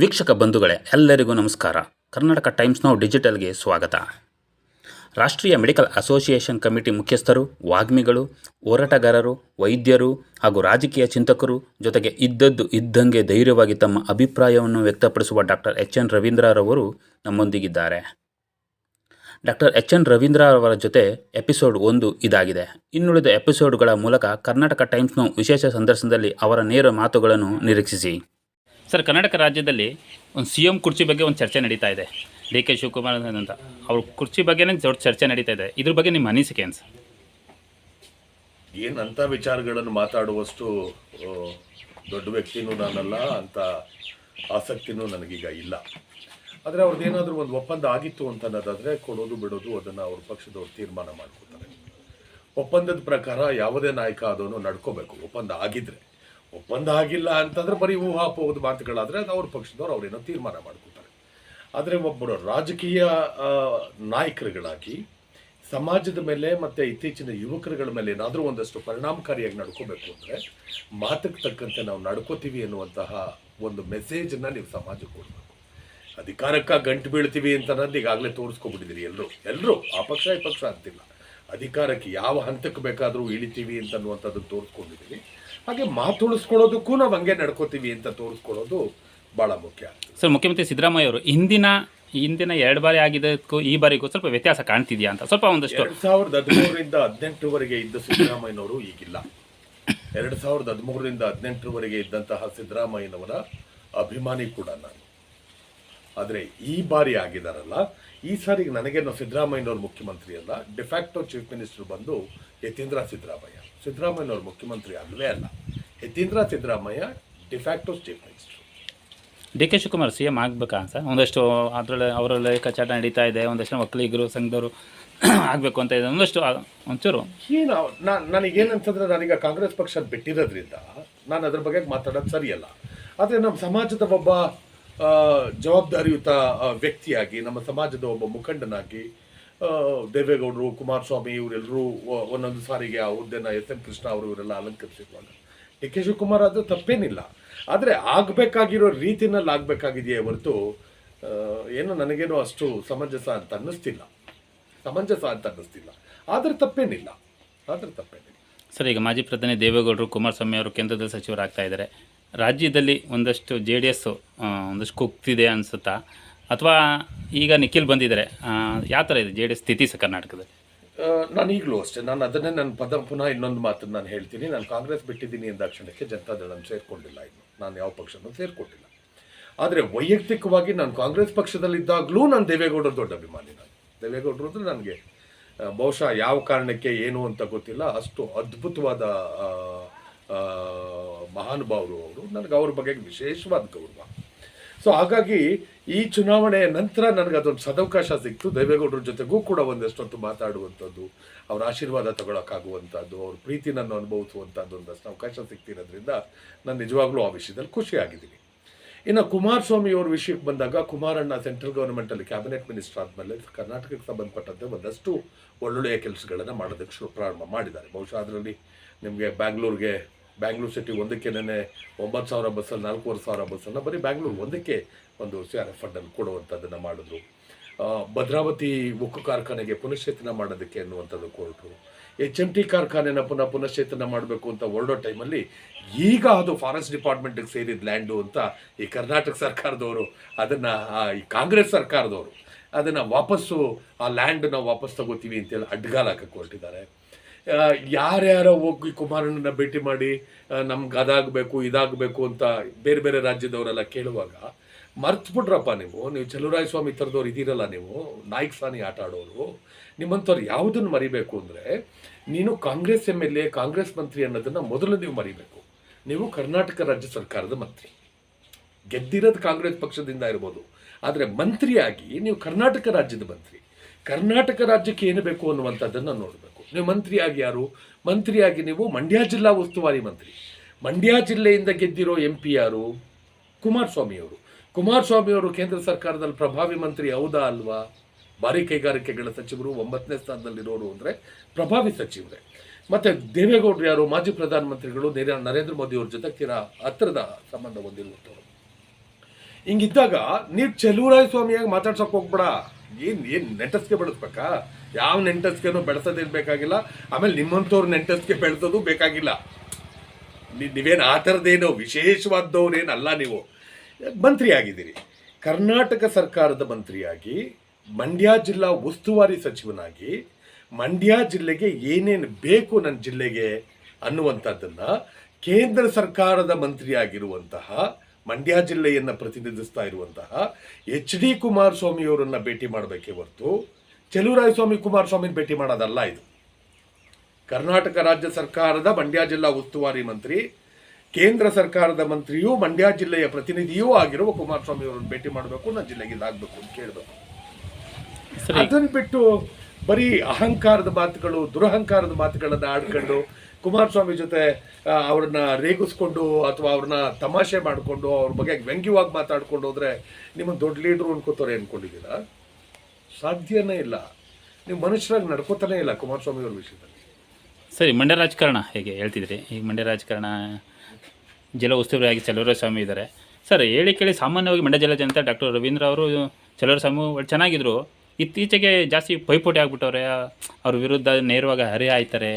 ವೀಕ್ಷಕ ಬಂಧುಗಳೇ, ಎಲ್ಲರಿಗೂ ನಮಸ್ಕಾರ. ಕರ್ನಾಟಕ ಟೈಮ್ಸ್ ನಾವು ಡಿಜಿಟಲ್ಗೆ ಸ್ವಾಗತ. ರಾಷ್ಟ್ರೀಯ ಮೆಡಿಕಲ್ ಅಸೋಸಿಯೇಷನ್ ಕಮಿಟಿ ಮುಖ್ಯಸ್ಥರು, ವಾಗ್ಮಿಗಳು, ಹೋರಾಟಗಾರರು, ವೈದ್ಯರು ಹಾಗೂ ರಾಜಕೀಯ ಚಿಂತಕರು ಜೊತೆಗೆ ಇದ್ದದ್ದು ಇದ್ದಂಗೆ ಧೈರ್ಯವಾಗಿ ತಮ್ಮ ಅಭಿಪ್ರಾಯವನ್ನು ವ್ಯಕ್ತಪಡಿಸುವ ಡಾಕ್ಟರ್ ಎಚ್ ಎನ್ ರವೀಂದ್ರರವರು ನಮ್ಮೊಂದಿಗಿದ್ದಾರೆ. ಡಾಕ್ಟರ್ ಎಚ್ ಎನ್ ರವೀಂದ್ರ ಅವರ ಜೊತೆ ಎಪಿಸೋಡ್ ಒಂದು ಇದಾಗಿದೆ. ಇನ್ನುಳಿದ ಎಪಿಸೋಡ್ಗಳ ಮೂಲಕ ಕರ್ನಾಟಕ ಟೈಮ್ಸ್ನ ವಿಶೇಷ ಸಂದರ್ಶನದಲ್ಲಿ ಅವರ ನೇರ ಮಾತುಗಳನ್ನು ನಿರೀಕ್ಷಿಸಿ. ಸರ್, ಕರ್ನಾಟಕ ರಾಜ್ಯದಲ್ಲಿ ಒಂದು ಸಿ ಎಂ ಕುರ್ಚಿ ಬಗ್ಗೆ ಒಂದು ಚರ್ಚೆ ನಡೀತಾ ಇದೆ. ಡಿ ಕೆ ಶಿವಕುಮಾರ್ ಅಂತ. ಅವ್ರ ಕುರ್ಚಿ ಬಗ್ಗೆನೇ ದೊಡ್ಡ ಚರ್ಚೆ ನಡೀತಾ ಇದೆ. ಇದ್ರ ಬಗ್ಗೆ ನಿಮ್ಮ ಅನಿಸಿಕೆ ಏನು ಸರ್? ಏನಂಥ ವಿಚಾರಗಳನ್ನು ಮಾತಾಡುವಷ್ಟು ದೊಡ್ಡ ವ್ಯಕ್ತಿನೂ ನಾನಲ್ಲ, ಅಂತ ಆಸಕ್ತಿನೂ ನನಗೀಗ ಇಲ್ಲ. ಆದರೆ ಏನಾದರೂ ಒಂದು ಒಪ್ಪಂದ ಆಗಿತ್ತು ಅಂತ ಅನ್ನೋದಾದರೆ ಕೊಡೋದು ಬಿಡೋದು ಅದನ್ನು ಅವ್ರ ಪಕ್ಷದವ್ರು ತೀರ್ಮಾನ ಮಾಡ್ಕೊತಾರೆ. ಒಪ್ಪಂದದ ಪ್ರಕಾರ ಯಾವುದೇ ನಾಯಕ ಅದನ್ನು ನಡ್ಕೋಬೇಕು. ಒಪ್ಪಂದ ಆಗಿದ್ರೆ. ಒಪ್ಪಂದ ಆಗಿಲ್ಲ ಅಂತಂದ್ರೆ ಬರೀ ಊಹಾಪೋಹದ ಮಾತುಗಳಾದ್ರೆ ಅದು ಅವ್ರ ಪಕ್ಷದವ್ರು ಅವರೇನೋ ತೀರ್ಮಾನ ಮಾಡ್ಕೊತಾರೆ. ಆದರೆ ಒಬ್ಬರು ರಾಜಕೀಯ ನಾಯಕರುಗಳಾಗಿ ಸಮಾಜದ ಮೇಲೆ ಮತ್ತೆ ಇತ್ತೀಚಿನ ಯುವಕರುಗಳ ಮೇಲೆ ಏನಾದರೂ ಒಂದಷ್ಟು ಪರಿಣಾಮಕಾರಿಯಾಗಿ ನಡ್ಕೋಬೇಕು ಅಂದರೆ ಮಾತಕ್ಕೆ ತಕ್ಕಂತೆ ನಾವು ನಡ್ಕೋತೀವಿ ಅನ್ನುವಂತಹ ಒಂದು ಮೆಸೇಜನ್ನು ನೀವು ಸಮಾಜಕ್ಕೆ ಕೊಡಬೇಕು. ಅಧಿಕಾರಕ್ಕೆ ಗಂಟು ಬೀಳ್ತೀವಿ ಅಂತ ಅನ್ನೋದು ಈಗಾಗಲೇ ತೋರಿಸ್ಕೊಬಿಟ್ಟಿದ್ದೀರಿ ಎಲ್ಲರೂ ಎಲ್ಲರೂ ಆ ಪಕ್ಷ, ಈ ಪಕ್ಷ ಅಂತಿಲ್ಲ. ಅಧಿಕಾರಕ್ಕೆ ಯಾವ ಹಂತಕ್ಕೆ ಬೇಕಾದರೂ ಇಳಿತೀವಿ ಅಂತ ಅನ್ನುವಂಥದ್ದು ತೋರಿಸ್ಕೊಂಡಿದ್ದೀವಿ ಹಾಗೆ ಮಾತುಳಿಸ್ಕೊಳ್ಳೋದಕ್ಕೂ ನಾವು ಹಂಗೆ ನಡ್ಕೋತೀವಿ ಅಂತ ತೋರಿಸ್ಕೊಳ್ಳೋದು ಭಾಳ ಮುಖ್ಯ. ಸರ್ ಮುಖ್ಯಮಂತ್ರಿ ಸಿದ್ದರಾಮಯ್ಯ ಅವರು ಹಿಂದಿನ ಹಿಂದಿನ ಎರಡು ಬಾರಿ ಆಗಿದ್ದಕ್ಕೂ ಈ ಬಾರಿಗೂ ಸ್ವಲ್ಪ ವ್ಯತ್ಯಾಸ ಕಾಣ್ತಿದೆಯಾ ಅಂತ? ಸ್ವಲ್ಪ ಒಂದಷ್ಟು. ಎರಡು ಸಾವಿರದ ಹದಿಮೂರರಿಂದ ಹದಿನೆಂಟರವರೆಗೆ ಇದ್ದ ಸಿದ್ದರಾಮಯ್ಯನವರು ಈಗಿಲ್ಲ. ಎರಡು ಸಾವಿರದ ಹದಿಮೂರರಿಂದ ಹದಿನೆಂಟರವರೆಗೆ ಇದ್ದಂತಹ ಸಿದ್ದರಾಮಯ್ಯನವರ ಅಭಿಮಾನಿ ಕೂಡ ನಾನು. ಆದರೆ ಈ ಬಾರಿ ಆಗಿದ್ದಾರಲ್ಲ ಈ ಸಾರಿ ನನಗೇನು ಸಿದ್ದರಾಮಯ್ಯನವ್ರು ಮುಖ್ಯಮಂತ್ರಿ ಅಲ್ಲ ಡಿಫ್ಯಾಕ್ಟೋ ಚೀಫ್ ಮಿನಿಸ್ಟರ್ ಬಂದು ಯತೀಂದ್ರ ಸಿದ್ದರಾಮಯ್ಯ. ಸಿದ್ದರಾಮಯ್ಯನವ್ರು ಮುಖ್ಯಮಂತ್ರಿ ಆಗಲೇ ಅಲ್ಲ. Yathindra Siddaramaiah de facto chief minister D K Shivakumar C M ಆಗಬೇಕಾ sir? ಒಂದಷ್ಟು ಅದರಲ್ಲಿ ಅವರ ಕಚಾಟ ನಡೀತಾ ಇದೆ ಒಂದಷ್ಟು ಒಕ್ಕಲಿಗರು ಸಂಘದವರು ಆಗಬೇಕು ಅಂತ ಇದೆ ಒಂದಷ್ಟು ಒಂಚೂರು. ಏನು ನಾನು ನನಗೇನಂತಂದ್ರೆ ನಾನೀಗ ಕಾಂಗ್ರೆಸ್ ಪಕ್ಷ ಬಿಟ್ಟಿರೋದ್ರಿಂದ ನಾನು ಅದ್ರ ಬಗ್ಗೆ ಮಾತಾಡೋದು ಸರಿಯಲ್ಲ. ಆದರೆ ನಮ್ಮ ಸಮಾಜದ ಒಬ್ಬ ಜವಾಬ್ದಾರಿಯುತ ವ್ಯಕ್ತಿಯಾಗಿ, ನಮ್ಮ ಸಮಾಜದ ಒಬ್ಬ ಮುಖಂಡನಾಗಿ ದೇವೇಗೌಡರು, ಕುಮಾರಸ್ವಾಮಿ ಇವರೆಲ್ಲರೂ ಒಂದೊಂದು ಸಾರಿಗೆ ಆ ಹುದ್ದೆನ ಎಸ್ ಎಂ ಕೃಷ್ಣ ಅವರು ಇವರೆಲ್ಲ ಅಲಂಕರಿಸಿರುವಾಗ. ಡಿ ಕೆ ಶಿವಕುಮಾರ್ ಅದು ತಪ್ಪೇನಿಲ್ಲ. ಆದರೆ ಆಗಬೇಕಾಗಿರೋ ರೀತಿನಲ್ಲಿ ಆಗಬೇಕಾಗಿದೆಯೇ ಹೊರತು ಏನು ನನಗೇನು ಅಷ್ಟು ಸಮಂಜಸ ಅಂತ ಅನ್ನಿಸ್ತಿಲ್ಲ. ಸಮಂಜಸ ಅಂತ ಅನ್ನಿಸ್ತಿಲ್ಲ. ಆದರೆ ತಪ್ಪೇನಿಲ್ಲ. ಆದರೆ ತಪ್ಪೇನಿಲ್ಲ. ಸರ್, ಈಗ ಮಾಜಿ ಪ್ರಧಾನಿ ದೇವೇಗೌಡರು, ಕುಮಾರಸ್ವಾಮಿ ಅವರು ಕೇಂದ್ರದಲ್ಲಿ ಸಚಿವರಾಗ್ತಾ ಇದ್ದಾರೆ. ರಾಜ್ಯದಲ್ಲಿ ಒಂದಷ್ಟು ಜೆ ಡಿ ಎಸ್ಸು ಒಂದಷ್ಟು ಕುಗ್ತಿದೆ ಅನಿಸುತ್ತಾ? ಅಥವಾ ಈಗ ನಿಖಿಲ್ ಬಂದಿದ್ದಾರೆ ಯಾವ ಥರ ಇದೆ ಜೆ ಡಿ ಎಸ್ ಸ್ಥಿತಿ ಸಹ ಕರ್ನಾಟಕದಲ್ಲಿ? ನಾನು ಈಗಲೂ ಅಷ್ಟೇ, ನಾನು ಅದನ್ನೇ ನನ್ನ ಪದ ಪುನಃ ಇನ್ನೊಂದು ಮಾತನ್ನು ನಾನು ಹೇಳ್ತೀನಿ. ನಾನು ಕಾಂಗ್ರೆಸ್ ಬಿಟ್ಟಿದ್ದೀನಿ ಎಂದಾಕ್ಷಣಕ್ಕೆ ಜನತಾದಳನ್ನು ಸೇರಿಕೊಂಡಿಲ್ಲ ಇನ್ನು. ನಾನು ಯಾವ ಪಕ್ಷನೂ ಸೇರಿಕೊಂಡಿಲ್ಲ ಆದರೆ ವೈಯಕ್ತಿಕವಾಗಿ ನಾನು ಕಾಂಗ್ರೆಸ್ ಪಕ್ಷದಲ್ಲಿದ್ದಾಗಲೂ ನಾನು ದೇವೇಗೌಡರ ದೊಡ್ಡ ಅಭಿಮಾನಿ ನಾನು. ದೇವೇಗೌಡರು ಅಂದರೆ ನನಗೆ ಬಹುಶಃ ಯಾವ ಕಾರಣಕ್ಕೆ ಏನು ಅಂತ ಗೊತ್ತಿಲ್ಲ. ಅಷ್ಟು ಅದ್ಭುತವಾದ ಮಹಾನುಭಾವರು ಅವರು, ನನಗೆ ಅವ್ರ ಬಗ್ಗೆ ವಿಶೇಷವಾದ ಗೌರವ. ಸೊ ಹಾಗಾಗಿ ಈ ಚುನಾವಣೆಯ ನಂತರ ನನಗೆ ಅದೊಂದು ಸದವಕಾಶ ಸಿಕ್ತು. ದೇವೇಗೌಡರ ಜೊತೆಗೂ ಕೂಡ ಒಂದಷ್ಟೊತ್ತು ಮಾತಾಡುವಂಥದ್ದು, ಅವರ ಆಶೀರ್ವಾದ ತಗೊಳಕ್ಕಾಗುವಂಥದ್ದು, ಅವ್ರ ಪ್ರೀತಿ ನನ್ನ ಅನುಭವಿಸುವಂಥದ್ದು ಒಂದಷ್ಟು ಅವಕಾಶ ಸಿಕ್ತಿರೋದ್ರಿಂದ ನಾನು ನಿಜವಾಗ್ಲೂ ಆ ವಿಷಯದಲ್ಲಿ ಖುಷಿಯಾಗಿದ್ದೀನಿ. ಇನ್ನು ಕುಮಾರಸ್ವಾಮಿ ಅವ್ರ ವಿಷಯಕ್ಕೆ ಬಂದಾಗ, ಕುಮಾರಣ್ಣ ಸೆಂಟ್ರಲ್ ಗೌರ್ಮೆಂಟಲ್ಲಿ ಕ್ಯಾಬಿನೆಟ್ ಮಿನಿಸ್ಟರ್ ಆದಮೇಲೆ ಕರ್ನಾಟಕಕ್ಕೆ ಸಂಬಂಧಪಟ್ಟಂತೆ ಒಂದಷ್ಟು ಒಳ್ಳೊಳ್ಳೆಯ ಕೆಲಸಗಳನ್ನು ಮಾಡೋದಕ್ಕೆ ಶುರು ಪ್ರಾರಂಭ ಮಾಡಿದ್ದಾರೆ. ಬಹುಶಃ ಅದರಲ್ಲಿ ನಿಮಗೆ ಬ್ಯಾಂಗ್ಳೂರ್ಗೆ ಬ್ಯಾಂಗ್ಳೂರ್ ಸಿಟಿ ಒಂದಕ್ಕೆ ನೆನೆ ಒಂಬತ್ತು ಸಾವಿರ ಬಸ್ಸಲ್ಲಿ ನಾಲ್ಕೂವರೆ ಸಾವಿರ ಬಸ್ಸನ್ನು ಬರೀ ಬ್ಯಾಂಗ್ಳೂರು ಒಂದಕ್ಕೆ ಒಂದು ಸಿ ಆರ್ ಎಫ್ ಫಂಡನ್ನು ಕೊಡುವಂಥದ್ದನ್ನು ಮಾಡಿದ್ರು. ಭದ್ರಾವತಿ ಉಕ್ಕು ಕಾರ್ಖಾನೆಗೆ ಪುನಶ್ಚೇತನ ಮಾಡೋದಕ್ಕೆ ಅನ್ನುವಂಥದ್ದು ಕೊಟ್ಟರು ಎಚ್ ಎಂ ಟಿ ಕಾರ್ಖಾನೆನ ಪುನಃ ಪುನಶ್ಚೇತನ ಮಾಡಬೇಕು ಅಂತ ಹೊರಡೋ ಟೈಮಲ್ಲಿ ಈಗ ಅದು ಫಾರೆಸ್ಟ್ ಡಿಪಾರ್ಟ್ಮೆಂಟಿಗೆ ಸೇರಿದ ಲ್ಯಾಂಡು ಅಂತ ಈ ಕರ್ನಾಟಕ ಸರ್ಕಾರದವರು ಅದನ್ನು ಈ ಕಾಂಗ್ರೆಸ್ ಸರ್ಕಾರದವರು ಅದನ್ನು ವಾಪಸ್ಸು ಆ ಲ್ಯಾಂಡನ್ನ ವಾಪಸ್ ತಗೋತೀವಿ ಅಂತೇಳಿ ಅಡ್ಗಾಲ ಹಾಕಕ್ಕೆ ಹೊರಟಿದ್ದಾರೆ. ಯಾರ್ಯಾರೋ ಹೋಗಿ ಕುಮಾರಣ್ಣನ ಭೇಟಿ ಮಾಡಿ ನಮ್ಗೆ ಅದಾಗಬೇಕು, ಇದಾಗಬೇಕು ಅಂತ ಬೇರೆ ಬೇರೆ ರಾಜ್ಯದವರೆಲ್ಲ ಕೇಳುವಾಗ ಮರ್ತ್ಬಿಟ್ರಪ್ಪ ನೀವು. ನೀವು ಚಲುರಾಯ ಸ್ವಾಮಿ ಥರದವ್ರು ಇದ್ದೀರಲ್ಲ ನೀವು, ನಾಯಕ್ ಸಾನಿ ಆಟ ಆಡೋರು. ನಿಮ್ಮಂಥವ್ರು ಯಾವುದನ್ನು ಮರಿಬೇಕು ಅಂದರೆ ನೀನು Congress M L A, Congress ಮಂತ್ರಿ ಅನ್ನೋದನ್ನು ಮೊದಲು ನೀವು ಮರಿಬೇಕು. ನೀವು ಕರ್ನಾಟಕ ರಾಜ್ಯ ಸರ್ಕಾರದ ಮಂತ್ರಿ. ಗೆದ್ದಿರೋದು ಕಾಂಗ್ರೆಸ್ ಪಕ್ಷದಿಂದ ಇರ್ಬೋದು. ಆದರೆ ಮಂತ್ರಿಯಾಗಿ ನೀವು ಕರ್ನಾಟಕ ರಾಜ್ಯದ ಮಂತ್ರಿ. ಕರ್ನಾಟಕ ರಾಜ್ಯಕ್ಕೆ ಏನು ಬೇಕು ಅನ್ನುವಂಥದ್ದನ್ನು ನೋಡಬೇಕು. ನೀವು ಮಂತ್ರಿಯಾಗಿ ಯಾರು? ಮಂತ್ರಿಯಾಗಿ ನೀವು ಮಂಡ್ಯ ಜಿಲ್ಲಾ ಉಸ್ತುವಾರಿ ಮಂತ್ರಿ. ಮಂಡ್ಯ ಜಿಲ್ಲೆಯಿಂದ ಗೆದ್ದಿರೋ ಎಂ ಪಿ ಯಾರು? ಕುಮಾರಸ್ವಾಮಿಯವರು ಕುಮಾರಸ್ವಾಮಿಯವರು ಕೇಂದ್ರ ಸರ್ಕಾರದಲ್ಲಿ ಪ್ರಭಾವಿ ಮಂತ್ರಿ ಹೌದಾ ಅಲ್ವಾ? ಭಾರಿ ಕೈಗಾರಿಕೆಗಳ ಸಚಿವರು ಒಂಬತ್ತನೇ ಸ್ಥಾನದಲ್ಲಿರೋರು ಅಂದರೆ ಪ್ರಭಾವಿ ಸಚಿವರೇ. ಮತ್ತು ದೇವೇಗೌಡರು ಯಾರು? ಮಾಜಿ ಪ್ರಧಾನಮಂತ್ರಿಗಳು ನೇರ- ನರೇಂದ್ರ ಮೋದಿಯವ್ರ ಜೊತೆ ತೀರಾ ಹತ್ತಿರದ ಸಂಬಂಧ ಹೊಂದಿರುವಂಥವ್ರು. ಹಿಂಗಿದ್ದಾಗ ನೀವು ಚೆಲುವರಾಯ ಸ್ವಾಮಿಯಾಗಿ ಮಾತಾಡ್ಸೋಕೆ ಹೋಗ್ಬೇಡ. ಏನ್ ಏನ್ ನೆಂಟಸ್ಗೆ ಬೆಳೆಸ್ಬೇಕಾ? ಯಾವ ನೆಂಟಸ್ಗೆನೂ ಬೆಳೆಸೋದೇನು ಬೇಕಾಗಿಲ್ಲ. ಆಮೇಲೆ ನಿಮ್ಮಂಥವ್ರ ನೆಂಟಸ್ಗೆ ಬೆಳೆಸೋದು ಬೇಕಾಗಿಲ್ಲ. ನೀವೇನು ಆ ಥರದ್ದೇನೋ ವಿಶೇಷವಾದವ್ರೇನಲ್ಲ ನೀವು. ಮಂತ್ರಿ ಆಗಿದ್ದೀರಿ. ಕರ್ನಾಟಕ ಸರ್ಕಾರದ ಮಂತ್ರಿಯಾಗಿ, ಮಂಡ್ಯ ಜಿಲ್ಲಾ ಉಸ್ತುವಾರಿ ಸಚಿವನಾಗಿ, ಮಂಡ್ಯ ಜಿಲ್ಲೆಗೆ ಏನೇನು ಬೇಕು ನನ್ನ ಜಿಲ್ಲೆಗೆ ಅನ್ನುವಂಥದ್ದನ್ನು ಕೇಂದ್ರ ಸರ್ಕಾರದ ಮಂತ್ರಿಯಾಗಿರುವಂತಹ ಮಂಡ್ಯ ಜಿಲ್ಲೆಯನ್ನು ಪ್ರತಿನಿಧಿಸ್ತಾ ಇರುವಂತಹ ಎಚ್ ಡಿ ಕುಮಾರಸ್ವಾಮಿಯವರನ್ನು ಭೇಟಿ ಮಾಡಬೇಕೇ ಹೊರತು ಸ್ವಾಮಿ ಕುಮಾರಸ್ವಾಮಿನ ಭೇಟಿ ಮಾಡೋದಲ್ಲ ಇದು. ಕರ್ನಾಟಕ ರಾಜ್ಯ ಸರ್ಕಾರದ ಮಂಡ್ಯ ಜಿಲ್ಲಾ ಉಸ್ತುವಾರಿ ಮಂತ್ರಿ ಕೇಂದ್ರ ಸರ್ಕಾರದ ಮಂತ್ರಿಯೂ ಮಂಡ್ಯ ಜಿಲ್ಲೆಯ ಪ್ರತಿನಿಧಿಯೂ ಆಗಿರುವ ಕುಮಾರಸ್ವಾಮಿ ಅವರನ್ನು ಭೇಟಿ ಮಾಡಬೇಕು ನನ್ನ ಜಿಲ್ಲೆಗೆ ಇದಾಗಬೇಕು ಅಂತ ಕೇಳಬೇಕು ಅದನ್ನ ಬಿಟ್ಟು ಬರೀ ಅಹಂಕಾರದ ಮಾತುಗಳು ದುರಹಂಕಾರದ ಮಾತುಗಳನ್ನ ಆಡ್ಕೊಂಡು ಕುಮಾರಸ್ವಾಮಿ ಜೊತೆ ಅವ್ರನ್ನ ರೇಗಿಸ್ಕೊಂಡು ಅಥವಾ ಅವ್ರನ್ನ ತಮಾಷೆ ಮಾಡಿಕೊಂಡು ಅವ್ರ ಬಗ್ಗೆ ವ್ಯಂಗ್ಯವಾಗಿ ಮಾತಾಡ್ಕೊಂಡು ಹೋದ್ರೆ ನಿಮ್ಮ ದೊಡ್ಡ ಲೀಡ್ರು ಅನ್ಕೋತಾರೆ ಅನ್ಕೊಂಡಿದ್ದೀರಾ? ಸಾಧ್ಯನೇ ಇಲ್ಲ. ನೀವು ಮನುಷ್ಯರಾಗಿ ನಡ್ಕೋತಾನೆ ಇಲ್ಲ ಕುಮಾರಸ್ವಾಮಿ ಅವ್ರ ವಿಷಯದಲ್ಲಿ. ಸರಿ, ಮಂಡ್ಯ ರಾಜಕಾರಣ ಹೇಗೆ ಹೇಳ್ತಿದ್ರಿ? ಈಗ ಮಂಡ್ಯ ರಾಜಕಾರಣ ಜಿಲ್ಲಾ ಉಸ್ತುವಾರಿಯಾಗಿ ಸ್ವಾಮಿ ಇದ್ದಾರೆ. ಸರ್, ಹೇಳಿ ಕೇಳಿ ಸಾಮಾನ್ಯವಾಗಿ ಮಂಡ್ಯ ಜಿಲ್ಲಾ ಜನತೆ ಡಾಕ್ಟರ್ ರವೀಂದ್ರ ಅವರು ಸ್ವಾಮಿ ಒಳ್ಳೆ ಚೆನ್ನಾಗಿದ್ರು. ಇತ್ತೀಚೆಗೆ ಜಾಸ್ತಿ ಪೈಪೋಟಿ ಆಗ್ಬಿಟ್ಟವ್ರೆ, ಅವ್ರ ವಿರುದ್ಧ ನೇರವಾಗಿ ಹರಿ ಆಯ್ತಾರೆ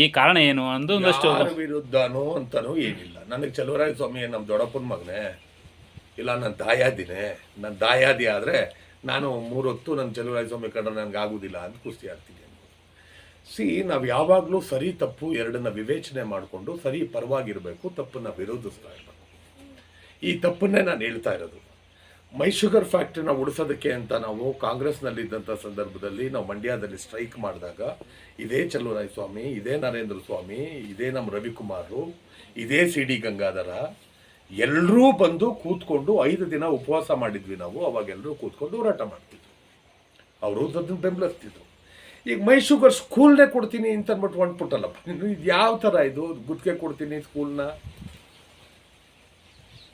ಈ ಕಾರಣ ಏನು? ಅಂದು ಒಂದಷ್ಟು ಯಾರ ವಿರುದ್ಧನೋ ಅಂತಾನೂ ಏನಿಲ್ಲ. ನನಗೆ ಚಲುವರಾಯ ಸ್ವಾಮಿ ನಮ್ಮ ದೊಡ್ಡಪ್ಪನ ಮಗನೇ? ಇಲ್ಲ ನನ್ನ ದಾಯಾದಿನೇ. ನನ್ನ ದಾಯಾದಿ ಆದರೆ ನಾನು ಮೂರೊತ್ತು ನನ್ನ ಚಲುವರಾಯ ಸ್ವಾಮಿ ಕಂಡ್ರೆ ನನಗೆ ಆಗೋದಿಲ್ಲ ಅಂತ ಕುಸ್ತಿ ಆಗ್ತೀನಿ ಸಿ, ನಾವು ಯಾವಾಗಲೂ ಸರಿ ತಪ್ಪು ಎರಡನ್ನ ವಿವೇಚನೆ ಮಾಡಿಕೊಂಡು ಸರಿ ಪರವಾಗಿರಬೇಕು, ತಪ್ಪನ್ನ ವಿರೋಧಿಸ್ತಾ ಇರಬೇಕು. ಈ ತಪ್ಪನ್ನೇ ನಾನು ಹೇಳ್ತಾ ಇರೋದು. ಮೈ ಶುಗರ್ ಫ್ಯಾಕ್ಟ್ರಿನ ಉಳಿಸೋದಕ್ಕೆ ಅಂತ ನಾವು ಕಾಂಗ್ರೆಸ್ನಲ್ಲಿದ್ದಂಥ ಸಂದರ್ಭದಲ್ಲಿ ನಾವು ಮಂಡ್ಯದಲ್ಲಿ ಸ್ಟ್ರೈಕ್ ಮಾಡಿದಾಗ, ಇದೇ ಚಲುವರಾಯ ಸ್ವಾಮಿ, ಇದೇ ನರೇಂದ್ರ ಸ್ವಾಮಿ, ಇದೇ ನಮ್ಮ ರವಿಕುಮಾರು, ಇದೇ ಸಿ ಡಿ ಗಂಗಾಧರ, ಎಲ್ಲರೂ ಬಂದು ಕೂತ್ಕೊಂಡು ಐದು ದಿನ ಉಪವಾಸ ಮಾಡಿದ್ವಿ ನಾವು ಅವಾಗೆಲ್ಲರೂ ಕೂತ್ಕೊಂಡು ಹೋರಾಟ ಮಾಡ್ತಿದ್ವಿ ಅವರು ಅದನ್ನು ಬೆಂಬಲಿಸ್ತಿದ್ರು. ಈಗ ಮೈ ಶುಗರ್ ಸ್ಕೂಲ್ನೇ ಕೊಡ್ತೀನಿ ಅಂತ ಅಂದ್ಬಿಟ್ಟು ಹೊಂಟ್ಬಿಟ್ಟಲ್ಲಪ್ಪ ಇದು ಯಾವ ಥರ ಇದು? ಗುತ್ತಿಗೆ ಕೊಡ್ತೀನಿ ಸ್ಕೂಲ್ನ?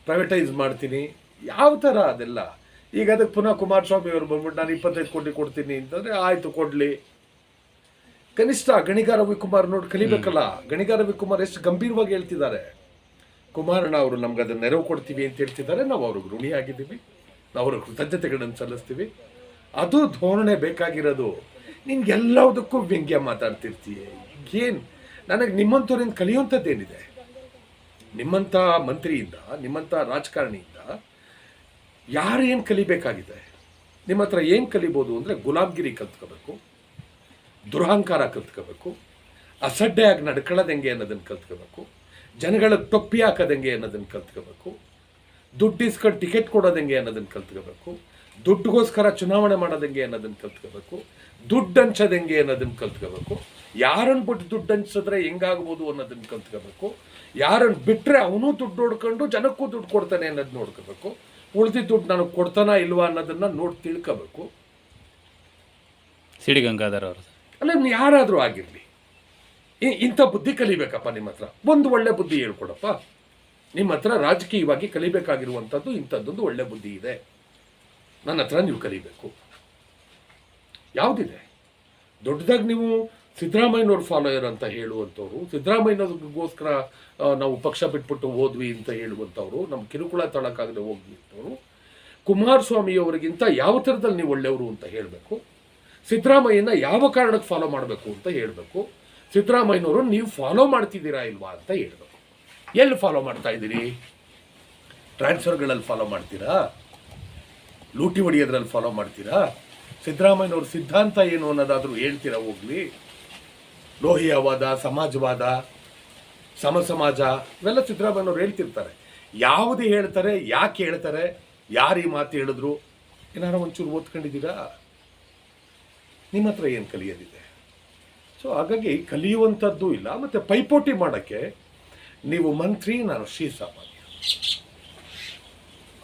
ಪ್ರೈವೇಟೈಸ್ ಮಾಡ್ತೀನಿ. ಯಾವ ಥರ ಅದೆಲ್ಲ? ಈಗ ಅದಕ್ಕೆ ಪುನಃ ಕುಮಾರಸ್ವಾಮಿ ಅವರು ಬಂದ್ಬಿಟ್ಟು ನಾನು ಇಪ್ಪತ್ತೈದು ಕೋಟಿ ಕೊಡ್ತೀನಿ ಅಂತಂದರೆ ಆಯಿತು ಕೊಡಲಿ. ಕನಿಷ್ಠ ಗಣಿಗಾರ ರವಿಕುಮಾರ್ ನೋಡಿ ಕಲಿಬೇಕಲ್ಲ. ಗಣಿಗಾರ ರವಿಕುಮಾರ್ ಎಷ್ಟು ಗಂಭೀರವಾಗಿ ಹೇಳ್ತಿದ್ದಾರೆ. ಕುಮಾರಣ್ಣ ಅವರು ನಮ್ಗೆ ಅದನ್ನು ನೆರವು ಕೊಡ್ತೀವಿ ಅಂತ ಹೇಳ್ತಿದ್ದಾರೆ. ನಾವು ಅವ್ರಿಗೆ ಋಣಿಯಾಗಿದ್ದೀವಿ ನಾವು ಅವ್ರ ಕೃತಜ್ಞತೆಗಳನ್ನು ಸಲ್ಲಿಸ್ತೀವಿ. ಅದು ಧೋರಣೆ ಬೇಕಾಗಿರೋದು. ನಿನ್ಗೆಲ್ಲದಕ್ಕೂ ವ್ಯಂಗ್ಯ ಮಾತಾಡ್ತಿರ್ತೀಯ. ಏನು? ನನಗೆ ನಿಮ್ಮಂಥವ್ರಿಂದ ಕಲಿಯುವಂಥದ್ದೇನಿದೆ? ನಿಮ್ಮಂಥ ಮಂತ್ರಿಯಿಂದ ನಿಮ್ಮಂಥ ರಾಜಕಾರಣಿಯಿಂದ ಯಾರು ಕಲಿಬೇಕಾಗಿದೆ? ನಿಮ್ಮ ಹತ್ರ ಏನು ಕಲಿಬೋದು ಅಂದರೆ ಗುಲಾಬ್ಗಿರಿ ಕಲ್ತ್ಕೋಬೇಕು, ದುರಹಂಕಾರ ಕಲ್ತ್ಕೋಬೇಕು, ಅಸಡ್ಡೆಯಾಗಿ ನಡ್ಕೊಳ್ಳೋದು ಹೆಂಗೆ ಅನ್ನೋದನ್ನು ಕಲ್ತ್ಕೋಬೇಕು ಜನಗಳಿಗೆ ತೊಪ್ಪಿ ಹಾಕೋದಂಗೆ ಅನ್ನೋದನ್ನು ಕಲ್ತ್ಕೋಬೇಕು, ದುಡ್ಡು ಇಸ್ಕೊಂಡು ಟಿಕೆಟ್ ಕೊಡೋದು ಹೆಂಗೆ ಅನ್ನೋದನ್ನು ಕಲ್ತ್ಕೋಬೇಕು, ದುಡ್ಡುಗೋಸ್ಕರ ಚುನಾವಣೆ ಮಾಡೋದಂಗೆ ಅನ್ನೋದನ್ನು ಕಲ್ತ್ಕೋಬೇಕು, ದುಡ್ಡು ಹಂಚೋದು ಹೆಂಗೆ ಅನ್ನೋದನ್ನು ಕಲ್ತ್ಕೋಬೇಕು ಯಾರನ್ನು ಬಿಟ್ಟು ದುಡ್ಡು ಹಂಚಿದ್ರೆ ಹೆಂಗಾಗ್ಬೋದು ಅನ್ನೋದನ್ನು ಕಲ್ತ್ಕೋಬೇಕು ಯಾರನ್ನು ಬಿಟ್ಟರೆ ಅವನು ದುಡ್ಡು ನೋಡ್ಕೊಂಡು ಜನಕ್ಕೂ ದುಡ್ಡು ಕೊಡ್ತಾನೆ ಅನ್ನೋದು ನೋಡ್ಕೋಬೇಕು. ಉಳಿದಿದ್ದ ದುಡ್ಡು ನನಗೆ ಕೊಡ್ತಾನ ಇಲ್ವಾ ಅನ್ನೋದನ್ನು ನೋಡಿ ತಿಳ್ಕೋಬೇಕು. ಸಿಡಿ ಗಂಗಾಧರ್ ಅವರು. ಅಲ್ಲ ನೀವು ಯಾರಾದರೂ ಆಗಿರಲಿ. ಇಂಥ ಬುದ್ಧಿ ಕಲಿಬೇಕಪ್ಪ ನಿಮ್ಮ ಹತ್ರ. ಒಂದು ಒಳ್ಳೆ ಬುದ್ಧಿ ಹೇಳ್ಕೊಡಪ್ಪ. ನಿಮ್ಮ ಹತ್ರ ರಾಜಕೀಯವಾಗಿ ಕಲಿಬೇಕಾಗಿರುವಂಥದ್ದು ಇಂಥದ್ದೊಂದು ಒಳ್ಳೆ ಬುದ್ಧಿ ಇದೆ. ನನ್ನ ಹತ್ರ ನೀವು ಕಲಿಬೇಕು. ಯಾವುದಿದೆ? ದೊಡ್ಡದಾಗಿ ನೀವು ಸಿದ್ದರಾಮಯ್ಯನವ್ರ ಫಾಲೋಯರ್ ಅಂತ ಹೇಳುವಂಥವ್ರು, ಸಿದ್ದರಾಮಯ್ಯನಗೋಸ್ಕರ ನಾವು ಪಕ್ಷ ಬಿಟ್ಬಿಟ್ಟು ಹೋದ್ವಿ ಅಂತ ಹೇಳುವಂಥವ್ರು, ನಮ್ಮ ಕಿರುಕುಳ ತಳಕಾಗದೆ ಹೋಗಿ ಕುಮಾರಸ್ವಾಮಿ ಕುಮಾರಸ್ವಾಮಿಯವರಿಗಿಂತ ಯಾವ ಥರದಲ್ಲಿ ನೀವು ಒಳ್ಳೆಯವರು ಅಂತ ಹೇಳಬೇಕು? ಸಿದ್ದರಾಮಯ್ಯನ ಯಾವ ಕಾರಣಕ್ಕೆ ಫಾಲೋ ಮಾಡಬೇಕು ಅಂತ ಹೇಳಬೇಕು? ಸಿದ್ದರಾಮಯ್ಯನವರು ನೀವು ಫಾಲೋ ಮಾಡ್ತಿದ್ದೀರಾ ಇಲ್ವಾ ಅಂತ ಹೇಳಬೇಕು. ಎಲ್ಲಿ ಫಾಲೋ ಮಾಡ್ತಾ ಇದ್ದೀರಿ? ಟ್ರಾನ್ಸ್ಫರ್ಗಳಲ್ಲಿ ಫಾಲೋ ಮಾಡ್ತೀರಾ? ಲೂಟಿ ಹೊಡಿಯೋದ್ರಲ್ಲಿ ಫಾಲೋ ಮಾಡ್ತೀರಾ? ಸಿದ್ದರಾಮಯ್ಯನವ್ರ ಸಿದ್ಧಾಂತ ಏನು ಅನ್ನೋದಾದರೂ ಹೇಳ್ತೀರಾ ಹೋಗ್ಲಿ. ಲೋಹಿಯವಾದ, ಸಮಾಜವಾದ ಸಮ ಸಮಾಜ ಇವೆಲ್ಲ ಸಿದ್ದರಾಮಯ್ಯವ್ರು ಹೇಳ್ತಿರ್ತಾರೆ. ಯಾವುದು ಹೇಳ್ತಾರೆ, ಯಾಕೆ ಹೇಳ್ತಾರೆ, ಯಾರು ಈ ಮಾತು ಹೇಳಿದ್ರು? ಏನಾರು ಒಂಚೂರು ಓದ್ಕೊಂಡಿದ್ದೀರಾ? ನಿಮ್ಮ ಹತ್ರ ಏನು ಕಲಿಯೋದಿದೆ? ಸೊ ಹಾಗಾಗಿ ಕಲಿಯುವಂಥದ್ದು ಇಲ್ಲ, ಮತ್ತು ಪೈಪೋಟಿ ಮಾಡೋಕ್ಕೆ ನೀವು ಮಂತ್ರಿ, ನಾನು ಶ್ರೀ ಸಾಮಾನ್ಯ.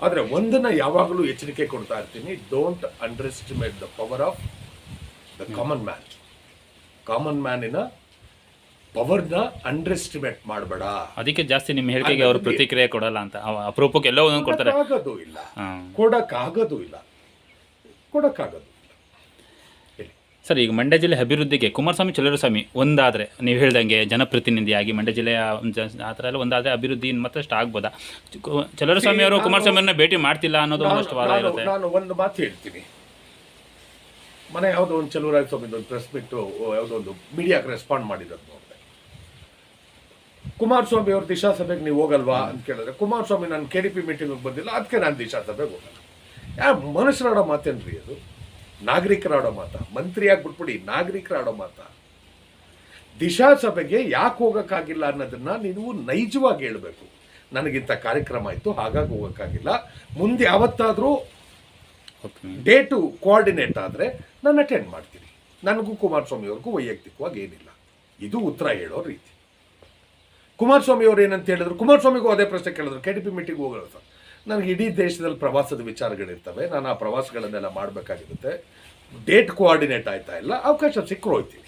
ಆದರೆ ಒಂದನ್ನು ಯಾವಾಗಲೂ ಎಚ್ಚರಿಕೆ ಕೊಡ್ತಾ ಇರ್ತೀನಿ don't underestimate the power of the common man common ಮ್ಯಾನಿನ ಪವರ್ನ ಅಂಡರ್ ಎಸ್ಟಿಮೇಟ್ ಮಾಡಬೇಡ. ಅದಕ್ಕೆ ಜಾಸ್ತಿ ನಿಮ್ಮ ಹೇಳಿಕೆಗೆ ಅವರು ಪ್ರತಿಕ್ರಿಯೆ ಕೊಡಲ್ಲ ಅಂತ. ಅಪರೂಪಕ್ಕೆ ಎಲ್ಲೋ ಒಂದೊಂದು ಕೊಡ್ತಾರೆ. ಆಗೋದು ಇಲ್ಲ. ಕೊಡೋಕ್ಕಾಗೋದು ಇಲ್ಲ. ಕೊಡೋಕ್ಕಾಗೋದು ಸರ್ ಈಗ ಮಂಡ್ಯ ಜಿಲ್ಲೆ ಅಭಿವೃದ್ಧಿಗೆ ಕುಮಾರಸ್ವಾಮಿ ಚಲುರಸ್ವಾಮಿ ಒಂದಾದರೆ ನೀವು ಹೇಳ್ದಂಗೆ ಜನಪ್ರತಿನಿಧಿಯಾಗಿ ಮಂಡ್ಯ ಜಿಲ್ಲೆಯ ಆ ಥರ ಎಲ್ಲ ಒಂದಾದರೆ ಅಭಿವೃದ್ಧಿ ಮತ್ತಷ್ಟು ಆಗ್ಬೋದಾ? ಚಲುರಸ್ವಾಮಿ ಅವರು ಕುಮಾರಸ್ವಾಮಿಯವ್ರನ್ನ ಭೇಟಿ ಮಾಡ್ತಿಲ್ಲ ಅನ್ನೋದು ಒಂದಷ್ಟು ವಾದ ಇರುತ್ತೆ. ನಾನು ಒಂದು ಮಾತು ಹೇಳ್ತೀನಿ. ಮನೆ ಯಾವುದೋ ಒಂದು ಚಲುವರಾಯ ಸ್ವಾಮಿ ಒಂದು ಪ್ರೆಸ್ ಬಿಟ್ಟು ಯಾವುದೋ ಒಂದು ಮೀಡಿಯಾಕ್ಕೆ ರೆಸ್ಪಾಂಡ್ ಮಾಡಿದ್ರು ನೋಡಿದೆ. ಕುಮಾರಸ್ವಾಮಿ ಅವ್ರ ದಿಶಾ ಸಭೆಗೆ ನೀವು ಹೋಗಲ್ವಾ ಅಂತ ಕೇಳಿದ್ರೆ, ಕುಮಾರಸ್ವಾಮಿ ನಾನು ಕೆ ಡಿ ಪಿ ಮೀಟಿಂಗ್ ಬಂದಿಲ್ಲ ಅದಕ್ಕೆ ನಾನು ದಿಶಾ ಸಭೆಗೆ ಹೋಗಲ್ಲ ಯಾ, ಮನುಷ್ಯರಾಡೋ ಮಾತೇನ್ರಿ ಅದು? ನಾಗರಿಕರಾಡೋ ಮಾತ? ಮಂತ್ರಿ ಆಗ್ಬಿಟ್ಬಿಡಿ ನಾಗರಿಕರಾಡೋ ಮಾತ? ದಿಶಾ ಸಭೆಗೆ ಯಾಕೆ ಹೋಗೋಕ್ಕಾಗಿಲ್ಲ ಅನ್ನೋದನ್ನು ನೀವು ನೈಜವಾಗಿ ಹೇಳಬೇಕು. ನನಗಿಂತ ಕಾರ್ಯಕ್ರಮ ಆಯಿತು, ಹಾಗಾಗಿ ಹೋಗೋಕ್ಕಾಗಿಲ್ಲ. ಮುಂದೆ ಯಾವತ್ತಾದರೂ ಓಕೆ ಡೇಟು ಕೋಆರ್ಡಿನೇಟ್ ಆದರೆ ನಾನು ಅಟೆಂಡ್ ಮಾಡ್ತೀನಿ. ನನಗೂ ಕುಮಾರಸ್ವಾಮಿ ಅವ್ರಿಗೂ ವೈಯಕ್ತಿಕವಾಗಿ ಏನಿಲ್ಲ. ಇದು ಉತ್ತರ ಹೇಳೋ ರೀತಿ. ಕುಮಾರಸ್ವಾಮಿ ಅವ್ರು ಏನಂತ ಹೇಳಿದ್ರು? ಕುಮಾರಸ್ವಾಮಿಗೂ ಅದೇ ಪ್ರಶ್ನೆ ಕೇಳಿದ್ರು. ಕೆ ಡಿ ಪಿ ಮೀಟಿಂಗ್ ಹೋಗೋರು ಸರ್. ನನಗೆ ಇಡೀ ದೇಶದಲ್ಲಿ ಪ್ರವಾಸದ ವಿಚಾರಗಳಿರ್ತವೆ ನಾನು ಆ ಪ್ರವಾಸಗಳನ್ನೆಲ್ಲ ಮಾಡಬೇಕಾಗಿರುತ್ತೆ. ಡೇಟ್ ಕೋಆರ್ಡಿನೇಟ್ ಆಯ್ತಾ ಇಲ್ಲ? ಅವಕಾಶ ಸಿಕ್ಕರು ಹೋಯ್ತೀವಿ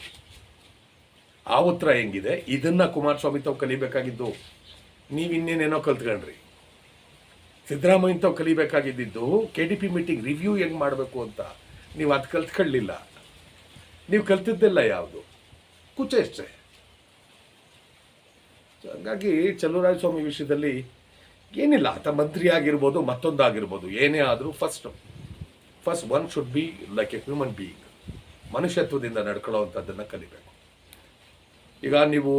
ಆ ಉತ್ತರ ಹೆಂಗಿದೆ? ಇದನ್ನು ಕುಮಾರಸ್ವಾಮಿ ತಾವು ಕಲಿಬೇಕಾಗಿದ್ದು? ನೀವು ಇನ್ನೇನೇನೋ ಕಲ್ತ್ಕೊಂಡ್ರಿ. ಸಿದ್ದರಾಮಯ್ಯ ತಾವು ಕಲಿಬೇಕಾಗಿದ್ದು K D P meeting review ಹೆಂಗೆ ಮಾಡಬೇಕು ಅಂತ. ನೀವು ಅದು ಕಲ್ತ್ಕೊಳ್ಳಿಲ್ಲ. ನೀವು ಕಲ್ತಿದ್ದೆಲ್ಲ ಯಾವುದು? ಕುಚೇಷ್ಟೆ ಹಾಗಾಗಿ ಚಲುವರಾಯ ಸ್ವಾಮಿ ವಿಷಯದಲ್ಲಿ ಏನಿಲ್ಲ ಆತ ಮಂತ್ರಿ ಆಗಿರ್ಬೋದು, ಮತ್ತೊಂದು ಆಗಿರ್ಬೋದು, ಏನೇ ಆದರೂ first first one should be like a human being ಮನುಷ್ಯತ್ವದಿಂದ ನಡ್ಕೊಳ್ಳೋವಂಥದ್ದನ್ನು ಕಲಿಬೇಕು. ಈಗ ನೀವು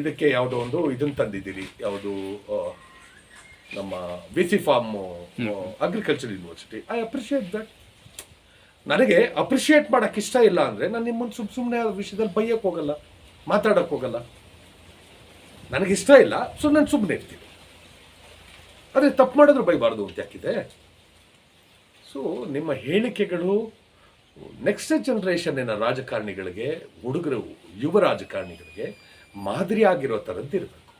ಇದಕ್ಕೆ ಯಾವುದೋ ಒಂದು ಇದನ್ನು ತಂದಿದ್ದೀರಿ, ಯಾವುದು ನಮ್ಮ V C farm agriculture university I appreciate that ನನಗೆ ಅಪ್ರಿಷಿಯೇಟ್ ಮಾಡಕ್ಕೆ ಇಷ್ಟ ಇಲ್ಲ ಅಂದರೆ ನಾನು ನಿಮ್ಮನ್ನು ಸುಮ್ಮ ಸುಮ್ಮನೆ ಆ ವಿಷಯದಲ್ಲಿ ಬೈಯಕ್ಕೆ ಹೋಗಲ್ಲ ಮಾತಾಡಕ್ಕೆ ಹೋಗಲ್ಲ. ನನಗೆ ಇಷ್ಟ ಇಲ್ಲ ಸೊ ನಾನು ಸುಮ್ಮನೆ ಇರ್ತೀನಿ. ಅದೇ ತಪ್ಪು ಮಾಡಿದ್ರು ಬೈಬಾರ್ದು ಅಂತ ಯಾಕಿದೆ? ಸೊ ನಿಮ್ಮ ಹೇಳಿಕೆಗಳು ನೆಕ್ಸ್ಟ್ ಜನ್ರೇಷನ್ನಿನ ರಾಜಕಾರಣಿಗಳಿಗೆ, ಹುಡುಗರು, ಯುವ ರಾಜಕಾರಣಿಗಳಿಗೆ ಮಾದರಿ ಆಗಿರೋ ಥರದ್ದು ಇರಬೇಕು